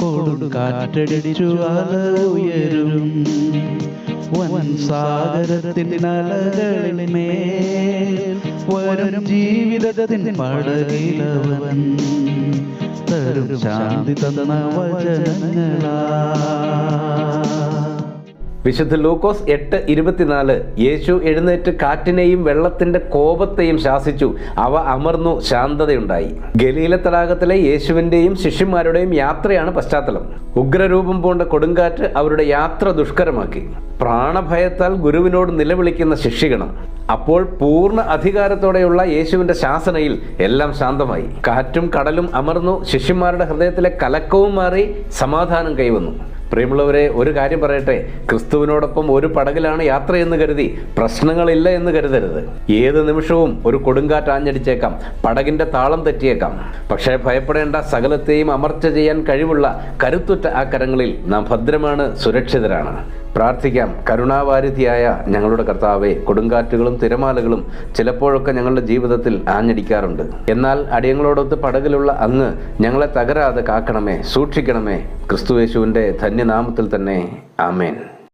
കൊടുങ്കാറ്റടിച്ചു അല ഉയരും. വൻ സാഗരത്തിൻ അലകളിൽ വരും ജീവിതത്തിൻ പടകിലവൻ. തരും ശാന്തി തന്ന വചനങ്ങളാ വിശുദ്ധ ലൂക്കോസ് എട്ട് ഇരുപത്തിനാല്. യേശു എഴുന്നേറ്റ് കാറ്റിനെയും വെള്ളത്തിന്റെ കോപത്തെയും ശാസിച്ചു. അവ അമർന്നു ശാന്തതയുണ്ടായി. ഗലീല തടാകത്തിലെ യേശുവിന്റെയും ശിഷ്യന്മാരുടെയും യാത്രയാണ് പശ്ചാത്തലം. ഉഗ്രരൂപം പൂണ്ട കൊടുങ്കാറ്റ് അവരുടെ യാത്ര ദുഷ്കരമാക്കി. പ്രാണഭയത്താൽ ഗുരുവിനോട് നിലവിളിക്കുന്ന ശിഷ്യഗണം അപ്പോൾ പൂർണ അധികാരത്തോടെയുള്ള യേശുവിന്റെ ശാസനയിൽ എല്ലാം ശാന്തമായി. കാറ്റും കടലും അമർന്നു ശിഷ്യന്മാരുടെ ഹൃദയത്തിലെ കലക്കവും മാറി സമാധാനം കൈവന്നു. പ്രിയമുള്ളവരെ ഒരു കാര്യം പറയട്ടെ. ക്രിസ്തുവിനോടൊപ്പം ഒരു പടകിലാണ് യാത്രയെന്ന് കരുതി പ്രശ്നങ്ങളില്ല എന്ന് കരുതരുത്. ഏത് നിമിഷവും ഒരു കൊടുങ്കാറ്റ് ആഞ്ഞടിച്ചേക്കാം പടകിന്റെ താളം തെറ്റിയേക്കാം. പക്ഷേ ഭയപ്പെടേണ്ട സകലത്തെയും അമർച്ച ചെയ്യാൻ കഴിവുള്ള കരുത്തുറ്റ ആ കരങ്ങളിൽ നാം ഭദ്രമാണ് സുരക്ഷിതരാണ്. പ്രാർത്ഥിക്കാം. കരുണാവാരിധിയായ ഞങ്ങളുടെ കർത്താവെ കൊടുങ്കാറ്റുകളും തിരമാലകളും ചിലപ്പോഴൊക്കെ ഞങ്ങളുടെ ജീവിതത്തിൽ ആഞ്ഞടിക്കാറുണ്ട്. എന്നാൽ അടിയങ്ങളോടൊത്ത് പടകിലുള്ള അങ്ങ് ഞങ്ങളെ തകരാതെ കാക്കണമേ സൂക്ഷിക്കണമേ. ക്രിസ്തുവേശുവിന്റെ ധന്യനാമത്തിൽ തന്നെ. ആമേൻ.